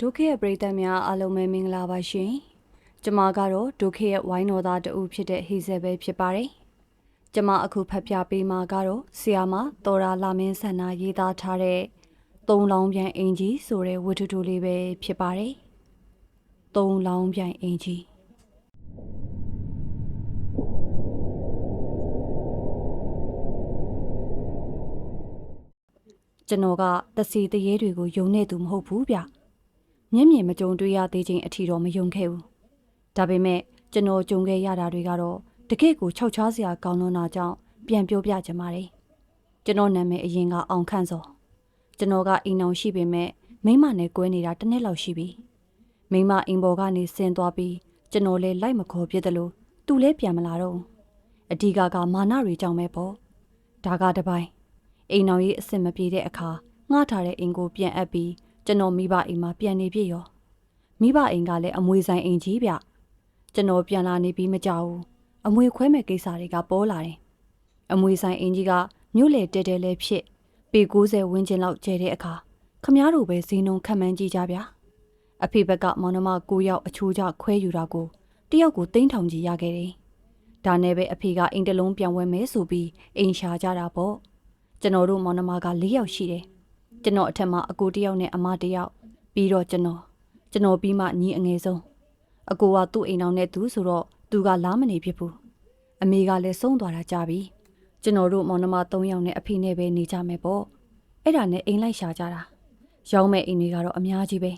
ဒုက္ခရဲ့ပရိသတ်များအားလုံးပဲမင်္ဂလာပါရှင်။ကျမကတော့ဒုက္ခရဲ့ဝိုင်းတော်သားတူဖြစ်တဲ့ဟေဇယ်ပဲဖြစ်ပါတယ်။ကျမအခုဖတ်ပြပေးမှာကတော့ဆီယာမတော်ရာလာမင်းဆန္ဒရေးသားထားတဲ့သုံးလောင်းပြန်အင်ကြီးဆိုတဲ့ဝတ္ထုတူလေးပဲဖြစ်ပါတယ်။သုံးလောင်းပြန်အင်ကြီးကျွန်တော်ကတစီတရေတွေကိုယုံနေသူမဟုတ်ဘူးဗျ။ မျက်မြင်မကြုံတွေ့ရသေးခြင်းအထီတော့မယုံခဲ့ဘူး။ဒါပေမဲ့ကျွန်တော်ကြုံခဲ့ရတာတွေကတော့တကယ့်ကိုခြောက်ခြားစရာကောင်းလွန်းတာကြောင့်ပြန်ပြောပြချင်ပါတယ်။ကျွန်တော်နာမည်အရင်ကအောင်ခန့်စောကျွန်တော်ကအိမ်အောင်ရှိပေမဲ့မိမနဲ့ကွဲနေတာတစ်နှစ်လောက်ရှိပြီ။မိမအိမ်ပေါ်ကနေဆင်းသွားပြီးကျွန်တော်လည်းလိုက်မခေါ်ပြစ်တယ်လို့သူလည်းပြန်မလာတော့ဘူး။အဓိကကမာနတွေကြောင့်ပဲပေါ့။ဒါကတပိုင်းအိမ်အောင်ရေးအဆင်မပြေတဲ့အခါငှားထားတဲ့အိမ်ကိုပြန်အပ်ပြီး ကျွန်တော်မိဘအိမ်မှာပြန်နေပြည့်ရောမိဘအိမ်ကလည်းအမွေဆိုင်အိမ်ကြီးဗျကျွန်တော်ပြန်လာနေပြီးမကြောက်ဘူးအမွေခွဲမဲ့ကိစ္စတွေကပေါ်လာတယ်အမွေဆိုင်အိမ်ကြီးကမြို့လေတဲတဲလဲဖြစ်ပေ90ဝန်းကျင်လောက်ကျဲတဲ့အခါခမားတို့ပဲဈေးနှုန်းခံမှန်းကြည့်ကြဗျာအဖေဘက်ကမောင်နှမ9ယောက်အချိုးကျခွဲယူတာကိုတယောက်ကိုတိန်းထောင်ကြီးရခဲ့တယ်ဒါနဲ့ပဲအဖေကအိမ်တလုံးပြန်ဝဲမယ်ဆိုပြီးအိမ်ရှာကြတာပေါ့ကျွန်တော်တို့မောင်နှမက၄ယောက်ရှိတယ် ကျွန်တော်အထက်မှာအကိုတယောက်နဲ့အမတယောက်ပြီးတော့ကျွန်တော်ကျွန်တော်ပြီးမှညီအငယ်ဆုံးအကိုကသူ့အိမ်အောင်နဲ့သူဆိုတော့သူကလားမနေဖြစ်ဘူးအမေကလည်းဆုံးသွားတာကြပြီကျွန်တော်တို့မောင်နှမ၃ယောက်နဲ့အဖေနဲ့ပဲနေကြမယ်ပေါ့အဲ့ဒါနဲ့အိမ်လိုက်ရှာကြတာရောင်းမဲ့အိမ်တွေကတော့အများကြီးပဲ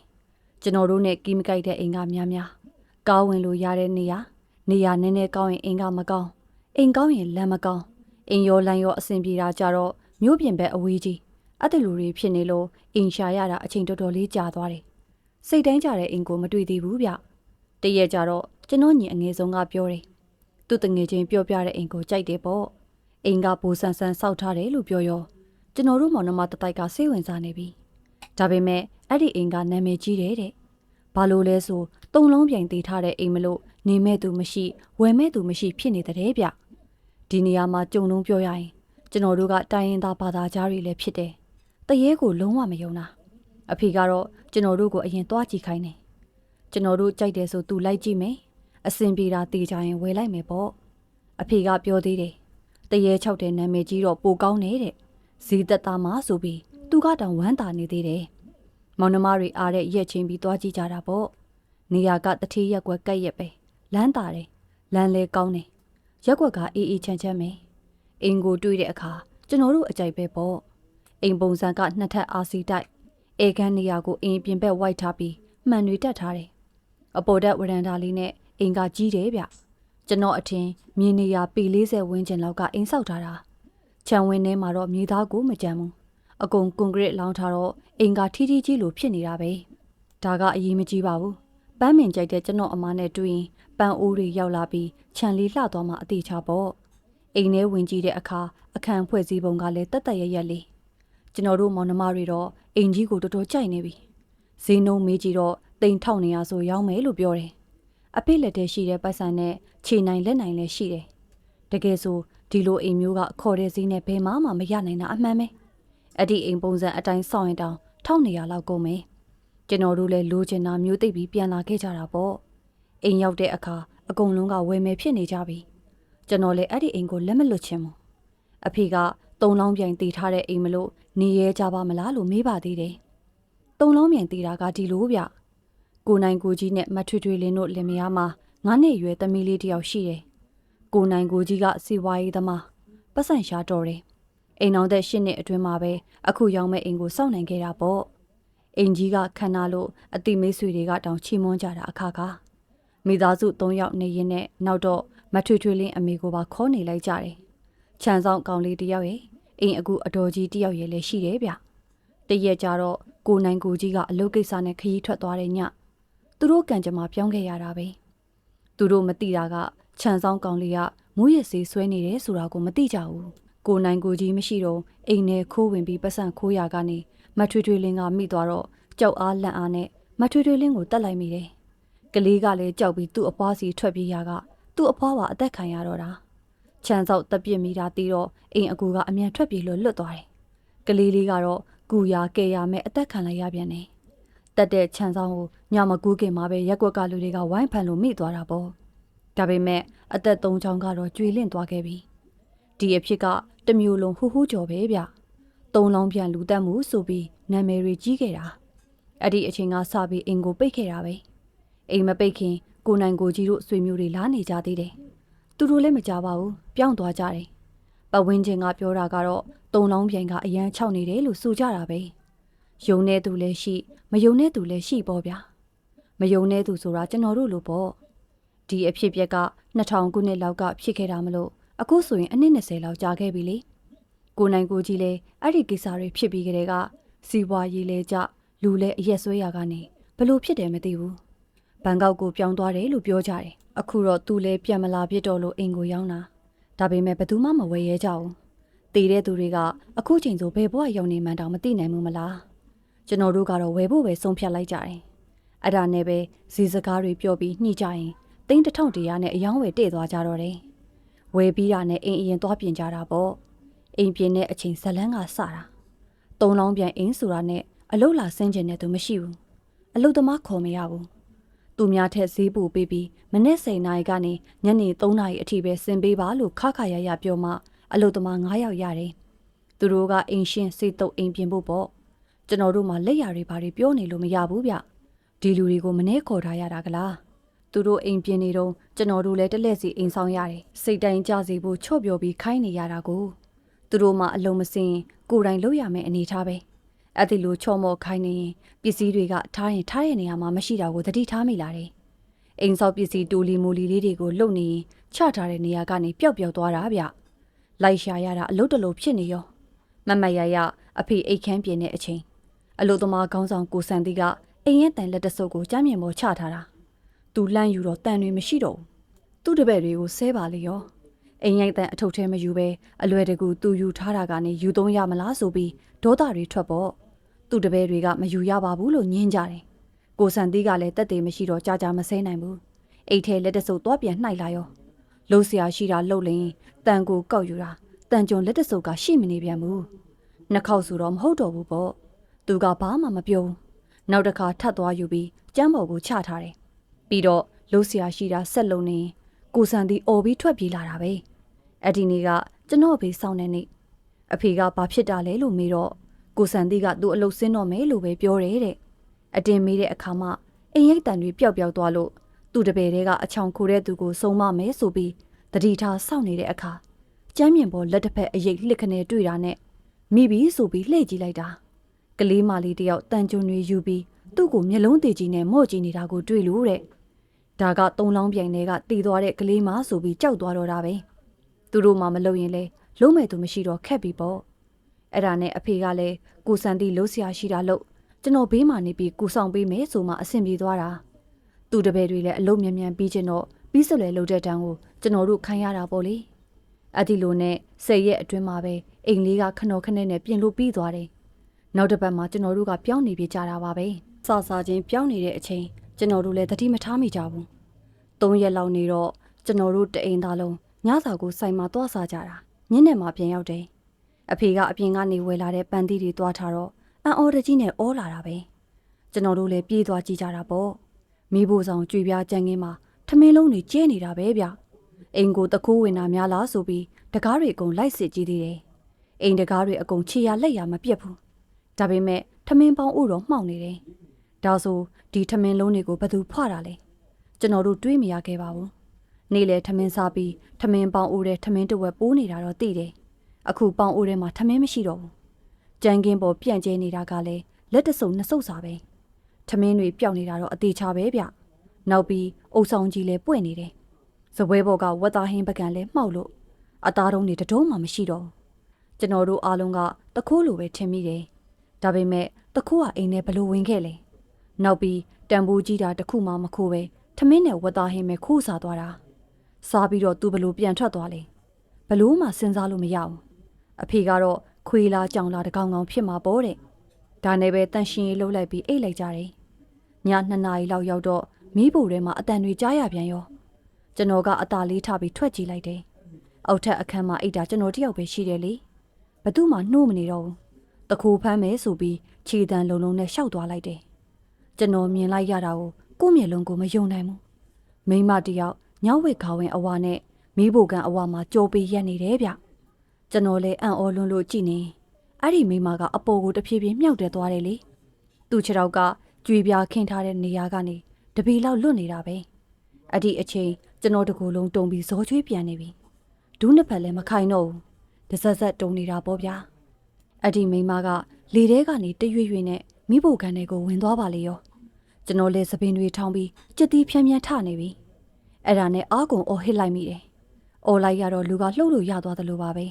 ကျွန်တော်တို့နဲ့ကီးမကိုက်တဲ့အိမ်ကများများကောင်းဝင်လို့ရတဲ့နေရာနေရာနည်းနည်းကောင်းရင်အိမ်ကမကောင်းအိမ်ကောင်းရင်လမ်းမကောင်းအိမ်ရောလမ်းရောအဆင်ပြေတာကြတော့မြို့ပြင်ဘက်အဝေးကြီး အဲ့ဒီလူတွေဖြစ်နေလို့အိမ်ရှာရတာအချိန်တော်တော်လေးကြာသွားတယ်။စိတ်တိုင်းကြတဲ့အိမ်ကိုမတွေ့သေးဘူးဗျ။တရက်ကြတော့ကျွန်တော်ညီအငယ်ဆုံးကပြောတယ်။သူ့တငယ်ချင်းပြောပြတဲ့အိမ်ကိုကြိုက်တယ်ပေါ့။အိမ်ကဘူဆန်ဆန်စောက်ထားတယ်လို့ပြောရောကျွန်တော်တို့မောင်နှမတတိုက်ကစိတ်ဝင်စားနေပြီ။ဒါပေမဲ့အဲ့ဒီအိမ်ကနာမည်ကြီးတယ်တဲ့။ဘာလို့လဲဆိုတုံလုံးပြိုင်သေးထားတဲ့အိမ်မလို့နေမဲ့သူမရှိဝယ်မဲ့သူမရှိဖြစ်နေတဲ့ဗျ။ဒီနေရာမှာကြုံလုံးပြောရရင်ကျွန်တော်တို့ကတိုင်းရင်သားဘာသာကြားတွေလည်းဖြစ်တယ်။ တရေကိုလုံးဝမယုံတာအဖေကတော့ကျွန်တော်တို့ကိုအရင်သွားကြည့်ခိုင်းတယ်ကျွန်တော်တို့ကြိုက်တယ်ဆိုသူလိုက်ကြည့်မယ်အစင်ပြေတာတေးကြရင်ဝယ်လိုက်မယ်ပေါ့အဖေကပြောသေးတယ်တရေ၆တဲ့နာမည်ကြီးတော့ပိုကောင်းနေတဲ့ဇီသက်သားမဆိုပြီးသူကတောင်ဝမ်းသာနေသေးတယ်မောင်နှမတွေအားတဲ့ရက်ချင်းပြီးသွားကြည့်ကြတာပေါ့နေရာကတထေးရက်ွက်ကက်ရက်ပဲလမ်းတာတယ်လမ်းလဲကောင်းတယ်ရက်ွက်ကအေးအေးချမ်းချမ်းပဲအင်ကိုတွေ့တဲ့အခါကျွန်တော်တို့အကြိုက်ပဲပေါ့ အိမ်ပုံစံကနှစ်ထပ်အာစီတိုက်အေခန်းနေရာကိုအင်းပြင်ဘက်ဝိုက်ထားပြီးမှန်တွေတက်ထားတယ်။အပေါ်တက်ဝရန်တာလေးနဲ့အိမ်ကကြီးတယ်ဗျ။ကျွန်တော်အထင်မြေနေရာပေ40ဝန်းကျင်လောက်ကအိမ်ဆောက်ထားတာ။ခြံဝင်းထဲမှာတော့မြေသားကိုမကြမ်းဘူး။အကုန်ကွန်ကရစ်လောင်းထားတော့အိမ်ကထီးထီးကြီးလိုဖြစ်နေတာပဲ။ဒါကအရေးမကြီးပါဘူး။ပန်းမင်ကြိုက်တဲ့ကျွန်တော်အမားနဲ့တွေ့ရင်ပန်းအိုးတွေရောက်လာပြီးခြံလေးလှသွားမှအသေးချပေါ့။အိမ်ထဲဝင်ကြည့်တဲ့အခါအခန်းဖွဲ့စည်းပုံကလည်းတက်တက်ရရက်လေး ကျွန်တော်တို့မောင်နှမတွေတော့အိမ်ကြီးကိုတော်တော်ကြိုက်နေပြီဈေးနှုန်းမေးကြည့်တော့တိမ်ထောက်နေရဆိုရောင်းမယ်လို့ပြောတယ်အဖေလက်ထဲရှိတဲ့ပိုက်ဆံနဲ့ခြေနိုင်လက်နိုင်လည်းရှိတယ်တကယ်ဆိုဒီလိုအိမ်မျိုးကခေါ်တဲ့ဈေးနဲ့ဘယ်မှမမရနိုင်တာအမှန်ပဲအဲ့ဒီအိမ်ပုံစံအတိုင်းစောင့်ရင်တောင်ထောက်နေရလောက်ကုန်မယ်ကျွန်တော်တို့လည်းလိုချင်တာမျိုးသိပြီးပြန်လာခဲ့ကြတာပေါ့အိမ်ရောက်တဲ့အခါအကုန်လုံးကဝယ်မယ်ဖြစ်နေကြပြီကျွန်တော်လည်းအဲ့ဒီအိမ်ကိုလက်မလွတ်ချင်ဘူးအဖေကသုံးလောင်းပြိုင်တည်ထားတဲ့အိမ်မလို့ နေရဲကြပါမလားလို့မေးပါသေးတယ်။သုံးလုံးမြန်သေးတာကဒီလိုဗျ။ကိုနိုင်ကိုကြီးနဲ့မထွေထွေလင်းတို့လင်မယားမှာငါးနှစ်ရွယ်သမီးလေးတယောက်ရှိတယ်။ကိုနိုင်ကိုကြီးကစီဝါရေးသမားပတ်စံရှာတော်တယ်။အိမ်အောင်တဲ့ရှစ်နှစ်အတွင်းမှာပဲအခုရောက်မဲ့အိမ်ကိုစောင့်နိုင်ခဲ့တာပေါ့။အိမ်ကြီးကခန္ဓာလို့အတိမေးဆွေတွေကတောင်ချီးမွမ်းကြတာအခါကမိသားစု၃ယောက်နေရင်နဲ့နောက်တော့မထွေထွေလင်းအမေကိုပါခေါ်နေလိုက်ကြတယ်။ခြံဆောင်ကောင်လေးတယောက်ရဲ့ အိမ်အကူအတော်ကြီးတယောက်ရဲ့လည်းရှိတယ်ဗျတရက်ကြတော့ကိုနိုင်ကိုကြီးကအလုပ်ကိစ္စနဲ့ခရီးထွက်သွားတဲ့ညသူတို့ကံကြမ္မာပြောင်းခဲ့ရတာပဲသူတို့မသိတာကခြံဆောင်ကောင်လေးကမူးရစေးဆွဲနေတယ်ဆိုတာကိုမသိကြဘူးကိုနိုင်ကိုကြီးမရှိတော့အိမ်ထဲခိုးဝင်ပြီးပတ်စံခိုးရကနေမထွေထွေလင်းကမိသွားတော့ကြောက်အားလန့်အားနဲ့မထွေထွေလင်းကိုတတ်လိုက်မိတယ်ကလေးကလည်းကြောက်ပြီးသူ့အဖွားစီထွက်ပြေးရကသူ့အဖွားပါအသက်ခံရတော့တာ ခြံစောက်တက်ပြစ်မိတာတီးတော့အိမ်အကူကအမြန်ထွက်ပြေးလို့လွတ်သွားတယ်။ကလေးလေးကတော့ကူရာကဲရမဲ့အသက်ခံလိုက်ရပြန်တယ်။တက်တဲ့ခြံဆောင်ကိုညမကူးခင်မှာပဲရက်ကွက်ကလူတွေကဝိုင်းဖန်လို့မိသွားတာပေါ့ဒါပေမဲ့အသက်သုံးချောင်းကတော့ကျွေလင့်သွားခဲ့ပြီဒီအဖြစ်ကတစ်မျိုးလုံးဟူးဟူးကြော်ပဲဗျသုံးလောင်းပြန်လူတက်မှုဆိုပြီးနာမည်တွေကြီးခဲ့တာအဲ့ဒီအချိန်ကစပြီးအင်ကိုပိတ်ခဲ့တာပဲအိမ်မပိတ်ခင်ကိုနိုင်ကိုကြီးတို့ဆွေမျိုးတွေလာနေကြသေးတယ် သူတို့လည်းမကြပါဘူးပြောင်းသွားကြတယ်ပတ်ဝန်းကျင်ကပြောတာကတော့သုံးလောင်းပြန်ကအရန်ချောက်နေတယ်လို့ဆိုကြတာပဲယုံနေသူလည်းရှိ မယုံနေသူလည်းရှိပေါ့ဗျာမယုံနေသူဆိုတာကျွန်တော်တို့လိုပေါ့ဒီအဖြစ်အပျက်က2000ခုနှစ်လောက်ကဖြစ်ခဲ့တာမလို့အခုဆိုရင်အနည်း20လောက်ကြာခဲ့ပြီလေကိုနိုင်ကိုကြီးလည်းအဲ့ဒီကိစ္စတွေဖြစ်ပြီးကြတဲ့ကစီးပွားရေးလဲကြလူလဲအရက်ဆွဲရကနေဘလို့ဖြစ်တယ်မသိဘူးဘန်ကောက်ကိုပြောင်းသွားတယ်လို့ပြောကြတယ် အခုတော့သူလည်းပြန်မလာပြစ်တော့လို့အိမ်ကိုရောက်လာဒါပေမဲ့ဘယ်သူမှမဝယ်ရဲကြဘူးတည်တဲ့သူတွေကအခုချိန်ဆိုဘယ်ဘဝရောက်နေမှန်းတောင်မသိနိုင်ဘူးမလားကျွန်တော်တို့ကတော့ဝယ်ဖို့ပဲဆုံးဖြတ်လိုက်ကြတယ်အဲ့ဒါနဲ့ပဲဇီစကားတွေပြောပြီးညှိကြရင်သိန်းတစ်ထောင်တရာနဲ့အယောင်းဝယ်တည့်သွားကြတော့တယ်ဝယ်ပြီးတာနဲ့အိမ်အရင်သွားပြင်ကြတာပေါ့အိမ်ပြင်တဲ့အချိန်ဇလန်းကစတာသုံးလောင်းပြန်အိမ်ဆိုတာနဲ့အလုတ်လာဆင်းကျင်တဲ့သူမရှိဘူးအလုတ်သမားခေါ်မရဘူး သူများထက်ဈေးပိုပေးပြီးမနေ့စိန်နာရီကနေညနေ3နာရီအထိပဲဆင်ပေးပါလို့ခါခါရရပြောမှအလုတ်သမား9ယောက်ရတယ်သူတို့ကအိမ်ရှင်စိတ်တုပ်အိမ်ပြင်ဖို့ပေါ့ကျွန်တော်တို့မှလက်ရတွေဘာတွေပြောနေလို့မရဘူးဗျဒီလူတွေကိုမနေ့ခေါ်ထားရတာကလားသူတို့အိမ်ပြင်နေတော့ကျွန်တော်တို့လည်းတလက်စီအိမ်ဆောင်ရတယ်စိတ်တိုင်းကြစီဖို့ချော့ပြောပြီးခိုင်းနေရတာကိုသူတို့မှအလုံးမစင်ကိုယ်တိုင်လုပ်ရမယ့်အနေထားပဲ အဲ့ဒီလိုချော့မော့ခိုင်းနေရင်ပစ္စည်းတွေကထားရင်ထားရဲ့နေရာမှာမရှိတာကိုသတိထားမိလာတယ်အိမ်ဆောက်ပစ္စည်းတူလီမူလီလေးတွေကိုလုံနေရင်ချထားတဲ့နေရာကနေပျောက်ပျောက်သွားတာဗျလိုက်ရှာရတာအလုတ်တလို့ဖြစ်နေရောမမရရအဖေအိတ်ခမ်းပြင်းတဲ့အချိန်အလုတ်သမားခေါင်းဆောင်ကိုစံတီကအိမ်ရဲ့တန်လက်တဆုပ်ကိုကြားမြင်ပေါ်ချထားတာသူလှမ်းယူတော့တန်တွေမရှိတော့ဘူးသူ့တပည့်တွေကိုဆဲပါလေရောအိမ်ရိုက်တန်အထုပ်ထဲမယူပဲအလွယ်တကူသူယူထားတာကနေယူသုံးရမလားဆိုပြီးဒေါသတွေထွက်ပေါ် သူ့တပည့်တွေကမယူရပါဘူးလို့ညင်းကြတယ်။ကိုစံသေးကလည်းတက်သေးမရှိတော့ကြာကြာမဆဲနိုင်ဘူး။အိတ်ထဲလက်တဆုပ်သွားပြန်နှိုက်လာရော။လှုပ်ရှားရှိတာလှုပ်လင်းတန်ကိုကောက်ယူတာတန်ကြုံလက်တဆုပ်ကရှိမနေပြန်ဘူး။နှခေါက်ဆိုတော့မဟုတ်တော့ဘူးပေါ့။သူကဘာမှမပြောဘူး။နောက်တစ်ခါထပ်သွားယူပြီးကျမ်းပေါ်ကိုချထားတယ်။ပြီးတော့လှုပ်ရှားရှိတာဆက်လုံးနေကိုစံသေးအော်ပြီးထွက်ပြေးလာတာပဲ။အဲ့ဒီနေ့ကကျွန်တော်ဘေးစောင့်နေနေအဖေကဘာဖြစ်တာလဲလို့မေးတော့ ကိုစံတီကသူ့အလုတ်ဆင်းတော့မယ်လို့ပဲပြောတယ်တဲ့အတင်မေးတဲ့အခါမှာအိမ်ရိတ်တန်တွေပျောက်ပျောက်သွားလို့သူ့တပည့်တွေကအချောင်ခိုတဲ့သူကိုစုံမမယ်ဆိုပြီးတတိထားစောင့်နေတဲ့အခါကျမ်းမြင်ပေါ်လက်တစ်ဖက်အရိတ်လှစ်ခနဲတွေ့တာနဲ့မိပြီဆိုပြီးလှည့်ကြည့်လိုက်တာကလေးမလေးတယောက်တန်ကြွတွေယူပြီးသူ့ကိုမျက်လုံးတည်ကြီးနဲ့မော့ကြည့်နေတာကိုတွေ့လို့တဲ့ဒါကသုံးလောင်းပြိုင်တွေကတည်သွားတဲ့ကလေးမဆိုပြီးကြောက်သွားတော့တာပဲသူတို့မှမလုပ်ရင်လေလုံးမဲ့သူမရှိတော့ခက်ပြီပေါ့ အဲ့ဒါနဲ့အဖေကလည်းကိုစံတီလို့ဆရာရှိတာလို့ကျွန်တော်ဘေးမှာနေပြီးကူဆောင်ပေးမယ်ဆိုမှအဆင်ပြေသွားတာသူတပည့်တွေလည်းအလုံးမြန်မြန်ပြီးချင်းတော့ပြီးစလွယ်လုပ်တဲ့တန်းကိုကျွန်တော်တို့ခံရတာပေါ့လေအဲ့ဒီလိုနဲ့ဆယ်ရက်အတွင်းမှာပဲအိမ်လေးကခနော်ခနဲ့နဲ့ပြင်လို့ပြီးသွားတယ်နောက်တစ်ပတ်မှာကျွန်တော်တို့ကပြောင်းနေပြကြတာပါပဲစစချင်းပြောင်းနေတဲ့အချိန်ကျွန်တော်တို့လည်းတတိမထားမိကြဘူးသုံးရက်လောက်နေတော့ကျွန်တော်တို့တအိမ်သားလုံးညစာကိုဆိုင်မှာသွားစားကြတာညနေမှပြန်ရောက်တယ် အဖေကအပြင်ကနေဝယ်လာတဲ့ပန်းသီးတွေသွားထားတော့အန်အော်တကြီးနဲ့အောလာတာပဲကျွန်တော်တို့လည်းပြေးသွားကြည့်ကြတာပေါ့မိဖို့ဆောင်ကြွေပြားကြံငင်းမှာထမင်းလုံးတွေကျဲနေတာပဲဗျအိမ်ကိုတခိုးဝင်တာများလားဆိုပြီးတကားတွေအကုန်လိုက်စစ်ကြည့်သေးတယ်အိမ်တကားတွေအကုန်ခြေရလက်ရမပြတ်ဘူးဒါပေမဲ့ထမင်းပေါင်းဥတော်မှောက်နေတယ်ဒါဆိုဒီထမင်းလုံးတွေကိုဘယ်သူဖွာတာလဲကျွန်တော်တို့တွေးမရခဲ့ပါဘူးနေ့လေထမင်းစားပြီးထမင်းပေါင်းဥတဲ့ထမင်းတဝက်ပိုးနေတာတော့သိတယ် အခုပေါင်းအိုးထဲမှာထမင်းမရှိတော့ဘူးကြမ်းကင်းပေါ်ပြန့်ကျဲနေတာကလည်းလက်တဆုံနှစ်ဆုပ်စာပဲထမင်းတွေပျောက်နေတာတော့အသေးချပဲဗျနောက်ပြီးအုပ်ဆောင်ကြီးလည်းပွင့်နေတယ်ဇပွဲဘော်ကဝတ်သားဟင်းပကံလည်းမှောက်လို့အသားတုံးတွေတတုံးမှမရှိတော့ကျွန်တော်တို့အားလုံးကတခိုးလိုပဲထင်မိတယ်ဒါပေမဲ့တခိုးကအိမ်ထဲဘလို့ဝင်ခဲ့လဲနောက်ပြီးတန်ဖိုးကြီးတာတခုမှမခိုးပဲထမင်းနဲ့ဝတ်သားဟင်းပဲခိုးစားသွားတာစားပြီးတော့သူဘလို့ပြန်ထွက်သွားလဲဘလို့မှစဉ်းစားလို့မရဘူး အဖေကတော့ခွေးလားကြောင်လားတကောင်ကောင်ဖြစ်မှာပေါ့တဲ့ဒါနဲ့ပဲတန်ရှင်ရေးလှုပ်လိုက်ပြီးအိတ်လိုက်ကြတယ်ည2နာရီလောက်ရောက်တော့မီးပိုထဲမှာအတန်တွေကြားရပြန်ရောကျွန်တော်ကအตาလေးထားပြီးထွက်ကြည့်လိုက်တယ်အောက်ထက်အခန်းမှာအိတ်တာကျွန်တော်တယောက်ပဲရှိတယ်လေဘသူမှနှိုးမနေတော့ဘူးတခိုးဖမ်းမယ်ဆိုပြီးခြေတံလုံးလုံးနဲ့ရှောက်သွားလိုက်တယ်ကျွန်တော်မြင်လိုက်ရတာကိုကိုယ့်မျက်လုံးကိုမယုံနိုင်ဘူးမိန်းမတစ်ယောက်ညောင်ဝက်ခါဝင်အဝါနဲ့မီးဘိုကန်အဝါမှာကြောပေးရက်နေတယ်ဗျ ကျွန်တော်လည်းအံ့ဩလွန်းလို့ကြည်နေအဲ့ဒီမိန်းမကအပေါ်ကိုတဖြည်းဖြည်းမြှောက်တက်သွားတယ်လေသူ့ခြေထောက်ကကြွေပြားခင်းထားတဲ့နေရာကနေတပီလောက်လွတ်နေတာပဲအဲ့ဒီအချိန်ကျွန်တော်တကူလုံးတုံပြီးဇောချွေးပြန်နေပြီဒူးနှစ်ဖက်လည်းမခိုင်တော့ဘူးတဆက်ဆက်တုံနေတာပေါ့ဗျာအဲ့ဒီမိန်းမကလေထဲကနေတရွေ့ရွေ့နဲ့မိဖို့ကန်တွေကိုဝင်သွားပါလေရောကျွန်တော်လည်းသပင်တွေထောင်းပြီးကြက်တီးဖြန်းဖြန်းထနေပြီအဲ့ဒါနဲ့အားကုန်အော်ဟစ်လိုက်မိတယ်အော်လိုက်ရတော့လူကလှုပ်လို့ရသွားတယ်လို့ပါပဲ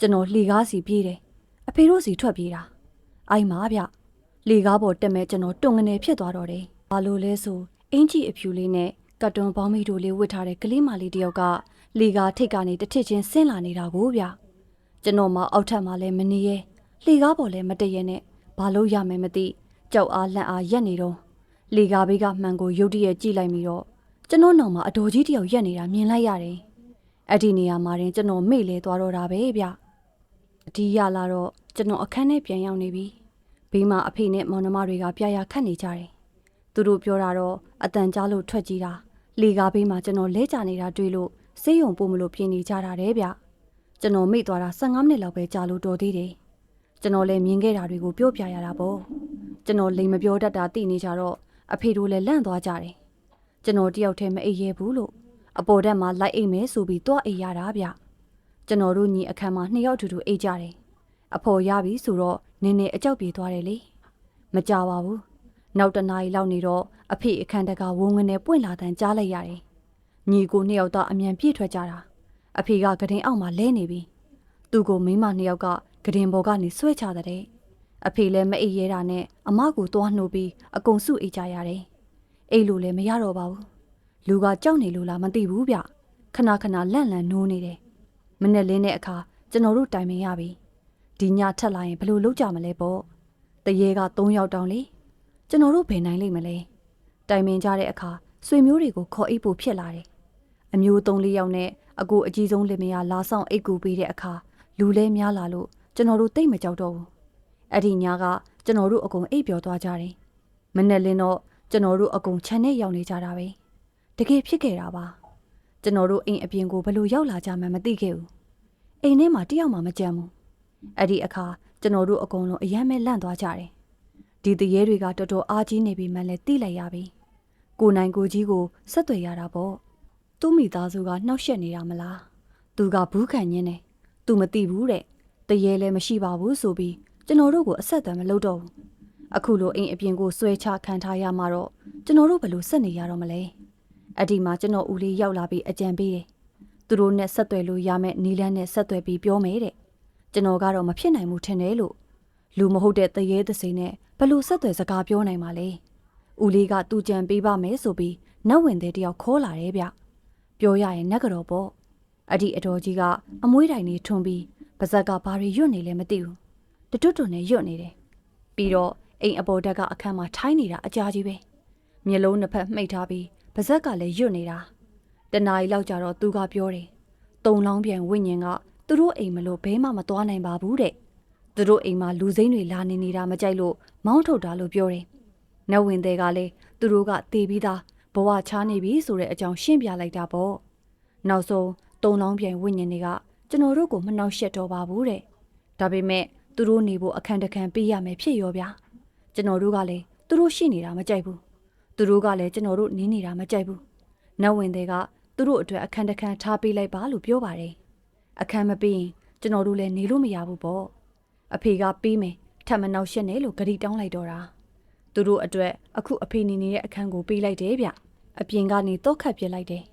ကျွန်တော်လှီကားစီပြေးတယ်အဖေတို့စီထွက်ပြေးတာအိုင်မာဗျလေကားပေါ်တက်မဲ့ကျွန်တော်တုံငနေဖြစ်သွားတော့တယ်ဘာလို့လဲဆိုအင်ကြီးအဖြူလေးနဲ့ကတ်တွန်ပေါင်းမီတို့လေးဝတ်ထားတဲ့ကလေးမလေးတယောက်ကလေကားထိတ်ကနေတစ်ထစ်ချင်းဆင်းလာနေတာကိုဗျကျွန်တော်မှအောက်ထပ်မှလည်းမနေရဲလေကားပေါ်လည်းမတည့်ရဲနဲ့ဘာလို့ရမယ်မသိကြောက်အားလန့်အားရက်နေတော့လေကားဘေးကမှန်ကိုရုတ်တရက်ကြည့်လိုက်ပြီးတော့ကျွန်တော်နောက်မှာအတော်ကြီးတယောက်ရက်နေတာမြင်လိုက်ရတယ်အဲ့ဒီနေရာမှာရင်ကျွန်တော်မေ့လဲသွားတော့တာပဲဗျ အဒီရလာတော့ကျွန်တော်အခန်းထဲပြန်ရောက်နေပြီဘေးမှာအဖေနဲ့မောင်နှမတွေကပြာရခတ်နေကြတယ်သူတို့ပြောတာတော့အတန်ကြားလို့ထွက်ကြည့်တာလေကားဘေးမှာကျွန်တော်လဲကျနေတာတွေ့လို့စေးရုံပို့မလို့ပြင်နေကြတာတဲ့ဗျကျွန်တော်မေ့သွားတာ15မိနစ်လောက်ပဲကြာလို့တော်သေးတယ်ကျွန်တော်လည်းမြင်ခဲ့တာတွေကိုပြောပြရတာပေါ့ကျွန်တော်လိမ်မပြောတတ်တာသိနေကြတော့အဖေတို့လည်းလန့်သွားကြတယ်ကျွန်တော်တယောက်တည်းမအိပ်ရဲဘူးလို့အပေါ်တက်မှာလိုက်အိပ်မယ်ဆိုပြီးတော့အိပ်ရတာဗျ ကျွန်တော်တို့ညီအခန်းမှာနှစ်ယောက်တူတူအိပ်ကြတယ်အဖော်ရပြီဆိုတော့နင်းနေအကြောက်ပြေသွားတယ်လေမကြပါဘူးနောက်တနားရီလောက်နေတော့အဖေအခန်းတကဝုန်းဝင်နဲ့ပွင့်လာတန်ကြားလိုက်ရတယ်ညီကိုနှစ်ယောက်တော့အမြန်ပြေးထွက်ကြတာအဖေကဂဒင်အောက်မှာလဲနေပြီသူ့ကိုမိန်းမနှစ်ယောက်ကဂဒင်ပေါ်ကနေဆွဲချတဲ့အဖေလည်းမအိပ်ရဲတာနဲ့အမကိုသွားနှုတ်ပြီးအကုန်စုအိတ်ကြရတယ်အိတ်လို့လည်းမရတော့ပါဘူးလူကကြောက်နေလို့လားမသိဘူးဗျခဏခဏလန့်လန့်နိုးနေတယ် မနဲ့လင်းတဲ့အခါကျွန်တော်တို့တိုင်ပင်ရပြီဒီညထက်လာရင်ဘယ်လိုလုပ်ကြမလဲပေါ့တရေက3ယောက်တောင်လေကျွန်တော်တို့ဘယ်နိုင်လိမ့်မလဲတိုင်ပင်ကြတဲ့အခါဆွေမျိုးတွေကိုခေါ်အိပ်ဖို့ဖြစ်လာတယ်အမျိုး3 4ယောက်နဲ့အကူအကြီးဆုံးလင်မယားလာဆောင်အိတ်ကူပေးတဲ့အခါလူလဲများလာလို့ကျွန်တော်တို့တိတ်မကြောက်တော့ဘူးအဲ့ဒီညကကျွန်တော်တို့အကုန်အိပ်ပျော်သွားကြတယ်မနဲ့လင်းတော့ကျွန်တော်တို့အကုန်ခြံနဲ့ရောက်နေကြတာပဲတကယ်ဖြစ်ခဲ့တာပါ ကျွန်တော်တို့အိမ်အပြင်ကိုဘယ်လိုရောက်လာကြမှန်းမသိခဲ့ဘူးအိမ်ထဲမှာတယောက်မှမကြံဘူးအဲ့ဒီအခါကျွန်တော်တို့အကုန်လုံးအယမ်းမဲ့လန့်သွားကြတယ်ဒီတရေတွေကတော်တော်အားကြီးနေပြီမှလည်းသိလိုက်ရပြီကိုနိုင်ကိုကြီးကိုဆက်သွယ်ရတာပေါ့သူ့မိသားစုကနှောက်ယှက်နေတာမလားသူကဘူးခံညင်းတယ်သူမသိဘူးတဲ့တရေလည်းမရှိပါဘူးဆိုပြီးကျွန်တော်တို့ကိုအဆက်အသွယ်မလုပ်တော့ဘူးအခုလိုအိမ်အပြင်ကိုဆွဲချခံထားရမှာတော့ကျွန်တော်တို့ဘယ်လိုဆက်နေရတော့မလဲ အဲ့ဒီမှာကျွန်တော်ဦးလေးရောက်လာပြီးအကြံပေးတယ်သူတို့နဲ့ဆက်သွယ်လို့ရမယ့်နီလန်းနဲ့ဆက်သွယ်ပြီးပြောမယ်တဲ့ကျွန်တော်ကတော့မဖြစ်နိုင်ဘူးထင်တယ်လို့လူမဟုတ်တဲ့တရေသစိနဲ့ဘယ်လိုဆက်သွယ်စကားပြောနိုင်မှာလဲဦးလေးကသူကြံပေးပါမယ်ဆိုပြီးနောက်ဝင်တဲ့တယောက်ခေါ်လာတယ်ဗျပြောရရင်နက်ကတော့ပေါ့အဲ့ဒီအတော်ကြီးကအမွှေးတိုင်နေထွန်းပြီးပါဇက်ကဘာတွေရွတ်နေလဲမသိဘူးတတွတ်တွတ်နဲ့ရွတ်နေတယ်ပြီးတော့အိမ်အပေါ်တက်ကအခန်းမှာထိုင်းနေတာအကြာကြီးပဲမျက်လုံးနှစ်ဖက်မှိတ်ထားပြီး ပါဇက်ကလည်းရွတ်နေတာတနားရီလောက်ကြာတော့သူကပြောတယ်တုံလောင်းပြန်ဝိညာဉ်ကသူတို့အိမ်မလို့ဘဲမှမသွားနိုင်ပါဘူးတဲ့သူတို့အိမ်မှာလူစိမ့်တွေလာနေနေတာမကြိုက်လို့မောင်းထုတ်တာလို့ပြောတယ်။နတ်ဝင်တဲ့ကလည်းသူတို့ကတေးပြီးသားဘဝချားနေပြီဆိုတဲ့အကြောင်းရှင်းပြလိုက်တာပေါ့။နောက်ဆုံးတုံလောင်းပြန်ဝိညာဉ်တွေကကျွန်တော်တို့ကိုမနှောက်ယှက်တော့ပါဘူးတဲ့။ဒါပေမဲ့သူတို့နေဖို့အခန့်တခန့်ပေးရမယ်ဖြစ်ရောဗျာ။ကျွန်တော်တို့ကလည်းသူတို့ရှိနေတာမကြိုက်ဘူး။ သူတို့ကလည်းကျွန်တော်တို့နေနေတာမကြိုက်ဘူး။နတ်ဝင်တဲ့ကသူတို့အတွက်အခန့်တခန့်ထားပေးလိုက်ပါလို့ပြောပါတယ်။အခန့်မပေးရင်ကျွန်တော်တို့လည်းနေလို့မရဘူးပေါ့။အဖေကပေးမယ်ထပ်မနှောက်ရှက်နဲ့လို့ဂရီတောင်းလိုက်တော့တာသူတို့အတွက်အခုအဖေနေနေတဲ့အခန်းကိုပေးလိုက်တယ်ဗျအပြင်ကနေတော့ခတ်ပြစ်လိုက်တယ်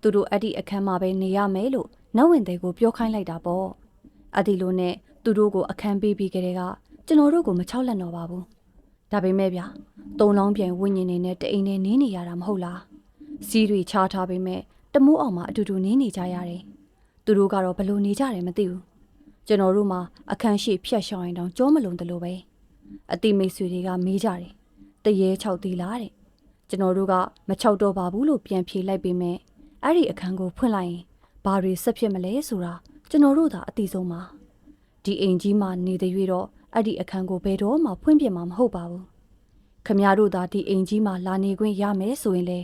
သူတို့အဲ့ဒီအခန်းမှာပဲနေရမယ်လို့နောက်ဝင်တဲ့ကိုပြောခိုင်းလိုက်တာပေါ့အဲ့ဒီလိုနဲ့သူတို့ကိုအခန်းပေးပြီးကြတဲ့ကကျွန်တော်တို့ကိုမချောက်လက်တော့ပါဘူး ဒါပေမဲ့ဗျတုံလောင်းပြန်ဝိညာဉ်နေနဲ့တအိမ်နဲ့နင်းနေရတာမဟုတ်လားစီးတွေချားထားပေမဲ့တမိုးအောင်မှာအတူတူနင်းနေကြရတယ်သူတို့ကတော့ဘလို့နေကြတယ်မသိဘူးကျွန်တော်တို့မှာအခန်းရှိဖြတ်ရှောင်ရင်တောင်ကြောမလုံတယ်လို့ပဲအတိမိတ်ဆွေတွေကမေးကြတယ်တရေ6သီလားတဲ့ကျွန်တော်တို့ကမချောက်တော့ပါဘူးလို့ပြန်ဖြေလိုက်ပေမဲ့အဲ့ဒီအခန်းကိုဖွင့်လိုက်ရင်ဘာတွေဆက်ဖြစ်မလဲဆိုတာကျွန်တော်တို့သာအတိဆုံးပါဒီအိမ်ကြီးမှာနေတဲ့၍တော့ အဲ့ဒီအခန်းကိုဘယ်တော့မှဖွင့်ပြမှာမဟုတ်ပါဘူးခမရတို့သာဒီအိမ်ကြီးမှာလာနေခွင့်ရမယ်ဆိုရင်လေ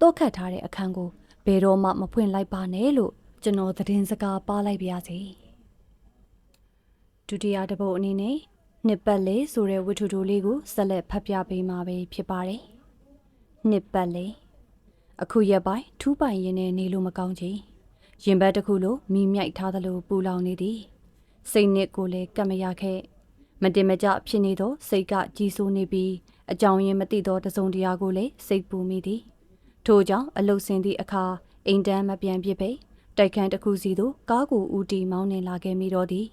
တော့ခတ်ထားတဲ့အခန်းကိုဘယ်တော့မှမဖွင့်လိုက်ပါနဲ့လို့ကျွန်တော်သတင်းစကားပါလိုက်ပါရစေဒုတိယတစ်ပုတ်အနေနဲ့နှစ်ပတ်လေဆိုတဲ့ဝတ္ထုတိုလေးကိုဆက်လက်ဖတ်ပြပေးမှာပဲဖြစ်ပါတယ်နှစ်ပတ်လေအခုရက်ပိုင်းထူးပိုင်ရင်နဲ့နေလို့မကောင်းချင်ရင်ဘတ်တစ်ခုလိုမိမြိုက်ထားသလိုပူလောင်နေသည်စိတ်နစ်ကိုလည်းကပ်မရခဲ့ မတင်မကြဖြစ်နေသောစိတ်ကကြီးစိုးနေပြီးအကြောင်းရင်းမသိသောတစုံတရာကိုလည်းစိတ်ပူမိသည်ထို့ကြောင့်အလုတ်ဆင်းသည့်အခါအိမ်တန်းမပြန်ပြစ်ပဲတိုက်ခန်းတစ်ခုစီသို့ကားကိုဦးတီမောင်းနှင်လာခဲ့မိတော့သည်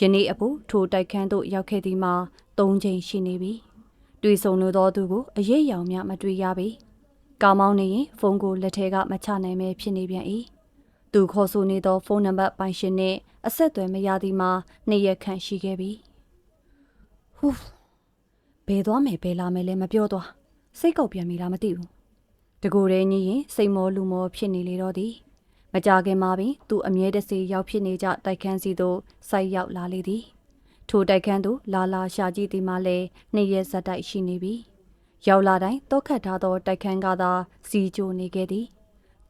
ယနေ့အဖို့ထိုတိုက်ခန်းသို့ရောက်ခဲ့သည်မှာ၃ချိန်ရှိနေပြီတွေ့ဆုံလို့သောသူကိုအရေးရောင်များမတွေ့ရပြီကားမောင်းနေရင်ဖုန်းကိုလက်ထဲကမချနိုင်ပဲဖြစ်နေပြန်၏သူခေါ်ဆိုနေသောဖုန်းနံပါတ်ပိုင်ရှင်နှင့်အဆက်အသွယ်မရသည်မှာနှစ်ရက်ခန့်ရှိခဲ့ပြီ ဟူးဘယ်သွားမယ်ဘယ်လာမယ်လဲမပြောသွားစိတ်ကောက်ပြန်ပြီလားမသိဘူးတကူရဲညီရင်စိတ်မောလူမောဖြစ်နေလေတော့သည်မကြခင်မှာပင်သူအမြဲတစေရောက်ဖြစ်နေကြတိုက်ခန်းစီသို့စိုက်ရောက်လာလေသည်ထိုတိုက်ခန်းသို့လာလာရှာကြည့်သည်မှလည်းနှစ်ရက်ဇက်တိုက်ရှိနေပြီရောက်လာတိုင်းတောခတ်ထားသောတိုက်ခန်းကသာစီကြိုနေခဲ့သည်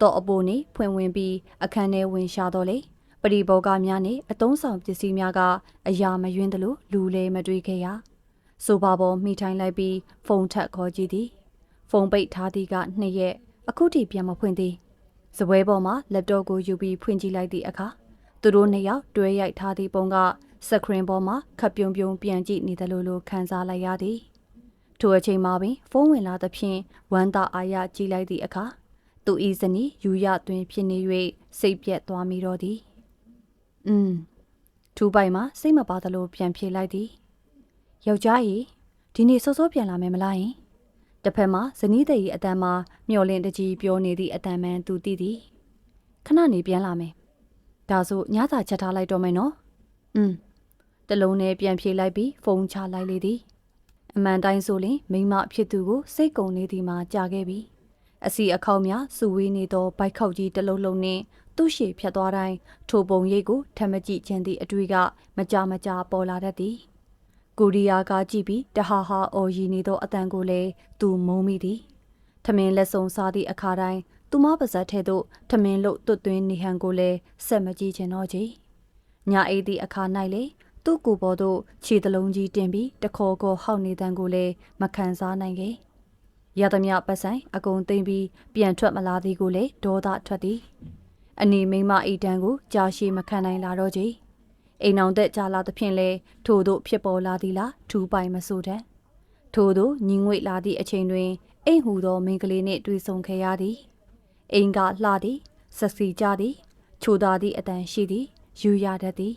တော့အပိုနေဖွင့်ဝင်ပြီးအခန်းထဲဝင်ရှာတော့လေ ပရိဘောဂများနှင့်အတုံးဆောင်ပစ္စည်းများကအရာမယွင်းသလိုလူလဲမတွေ့ခဲ့ရဆိုပါပေါ်မိထိုင်လိုက်ပြီးဖုန်းထက်ခေါ်ကြည့်သည်ဖုန်းပိတ်ထားသည်ကနှစ်ရက်အခုထိပြန်မဖွင့်သည်စပွဲပေါ်မှာလက်တော့ကိုယူပြီးဖွင့်ကြည့်လိုက်သည့်အခါသူတို့နှစ်ယောက်တွဲရိုက်ထားသည့်ပုံကစခရင်ပေါ်မှာခပ်ပြုံပြုံပြန်ကြည့်နေတယ်လို့လိုခံစားလိုက်ရသည်ထိုအချိန်မှာပင်ဖုန်းဝင်လာသဖြင့်ဝမ်းသာအားရကြည့်လိုက်သည့်အခါသူဤဇနီးယူရသွင်းဖြစ်နေ၍စိတ်ပြက်သွားမိတော့သည်။ อืมထူပိုင်မှာစိတ်မပါသလိုပြန်ဖြေလိုက်သည်။ယောက်ျားကြီးဒီနေ့စောစောပြန်လာမယ်မလားယင်။တစ်ဖက်မှာဇနီးတဲ့ကြီးအတန်မှာမျောလင့်တကြီးပြောနေသည့်အတန်မှန်သူသိသည်။ခဏနေပြန်လာမယ်။ဒါဆိုညစာချက်ထားလိုက်တော့မယ်နော်။อืมတလုံးနဲ့ပြန်ဖြေလိုက်ပြီးဖုန်းချလိုက်လေသည်။အမှန်တိုင်းဆိုရင်မိမဖြစ်သူကိုစိတ်ကုံနေသည်မှာကြာခဲ့ပြီ။အစီအခေါက်များစုဝေးနေသောဘိုက်ခောက်ကြီးတစ်လုံးလုံးနှင့် သူ့ရှေဖြတ်သွားတိုင်းထိုပုံရိပ်ကိုထမကြည့်ခြင်းသည့်အတွေ့ကမကြမကြပေါ်လာတတ်သည်ကိုရီးယားကကြည့်ပြီးတဟာဟာအော်ရီနေသောအတန်ကိုလည်းသူမုံမိသည်ထမင်းလက်စုံစားသည့်အခါတိုင်းသူမပါဇက်ထဲသို့ထမင်းလို့တွတ်သွင်းနေဟန်ကိုလည်းဆက်မကြည့်ချင်တော့ကြီးညအိသည့်အခါ၌လေသူ့ကိုယ်ပေါ်သို့ခြေတလုံးကြီးတင်ပြီးတခေါ်ခေါ်ဟောက်နေတန်ကိုလည်းမခံစားနိုင်ခဲ့ရသမျှပတ်ဆိုင်အကုန်သိမ့်ပြီးပြန်ထွက်မလာသည်ကိုလည်းဒေါသထွက်သည် အနီမိမအိတန်းကိုကြာရှည်မခံနိုင်လာတော့ကြအိမ်အောင်သက်ကြာလာသဖြင့်လဲထို့သို့ဖြစ်ပေါ်လာသည်လားထူပိုင်မဆိုတတ်ထို့သို့ညီငွေလာသည့်အချိန်တွင်အိမ်ဟူသောမိန်းကလေးနှင့်တွေ့ဆုံခဲ့ရသည်အိမ်ကလှသည်ဆက်စီကြသည်ချိုသာသည့်အတန်ရှိသည်ယူရတတ်သည်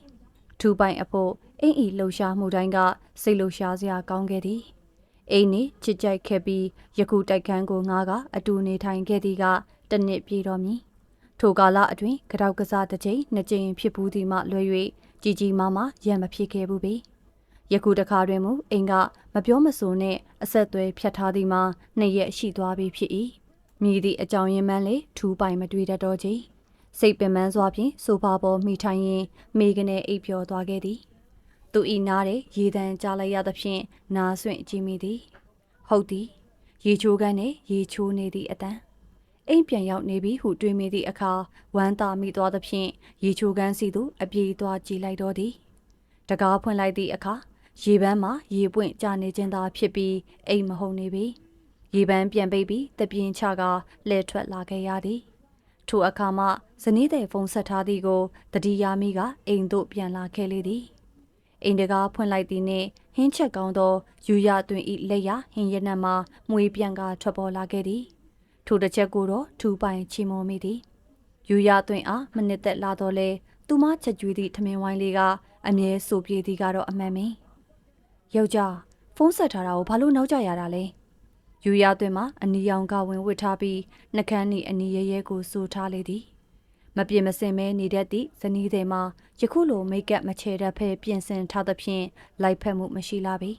ထူပိုင်အဖို့အိမ်ဤလှူရှားမှုတိုင်းကစိတ်လှူရှားစရာကောင်းခဲ့သည်အိမ်နေချစ်ကြိုက်ခဲ့ပြီးယခုတိုက်ခန်းကိုငါကအတူနေထိုင်ခဲ့သည်ကတနစ်ပြေတော်မူ ထိုကာလအတွင်းကြောက်ကစားတစ်ချိန်နှစ်ချိန်ဖြစ်ဘူးသည်မှလွဲ၍ជីជីမာမာရံမဖြစ်ခဲ့ဘူးပေယခုတခါတွင်မူအိမ်ကမပြောမဆိုနဲ့အဆက်သွဲဖြတ်ထားသည်မှာနှစ်ရက်ရှိသွားပြီဖြစ်၏မိသည့်အကြောင်းရင်းမှန်းလေထူပိုင်မတွေ့တတ်တော့ချေစိတ်ပင်ပန်းစွာဖြင့်ဆိုဖာပေါ်မိထိုင်ရင်မိကနေအိပ်ပျော်သွားခဲ့သည်သူဤနားတဲ့ရေတံကြားလိုက်ရသဖြင့်နားဆွင့်ကြည့်မိသည်ဟုတ်သည်ရေချိုးကန်းနဲ့ရေချိုးနေသည့်အတန် အိမ်ပြန်ရောက်နေပြီဟုတွေးမိသည့်အခါဝမ်းသာမိသွားသဖြင့်ရေချိုးကန်းစီသို့အပြေးသွားကြည့်လိုက်တော့သည်တကားဖွင့်လိုက်သည့်အခါရေပန်းမှာရေပွင့်ကျနေခြင်းသာဖြစ်ပြီးအိမ်မဟုတ်နေပြီရေပန်းပြန်ပိတ်ပြီးတပြင်းချကလဲထွက်လာခဲ့ရသည်ထိုအခါမှဇနီးတဲ့ဖုန်းဆက်ထားသည်ကိုတတိယာမိကအိမ်သို့ပြန်လာခဲ့လေသည်အိမ်တကားဖွင့်လိုက်သည်နှင့်ဟင်းချက်ကောင်းသောယူရသွင်းဤလက်ရဟင်းရနံမှာမွေပြန်ကထွက်ပေါ်လာခဲ့သည် ထိုတစ်ချက်ကိုတော့ထူပိုင်ချီမွန်မိသည်ယူရသွင်းအားမနစ်သက်လာတော့လဲသူမချက်ကျွေးသည့်ထမင်းဝိုင်းလေးကအမြဲဆိုပြေးသည်ကတော့အမှန်ပင်ယောက်ျားဖုန်းဆက်ထားတာကိုဘာလို့နောက်ကျရတာလဲယူရသွင်းမှာအနီရောင်ကဝင်ဝစ်ထားပြီးနှကန်းနီအနီရဲရဲကိုစိုးထားလေသည်မပြင်းမစင်မဲနေတတ်သည့်ဇနီးတွေမှာယခုလိုမိတ်ကပ်မချေတတ်ဖဲပြင်ဆင်ထားသဖြင့်လိုက်ဖက်မှုမရှိလာပြီ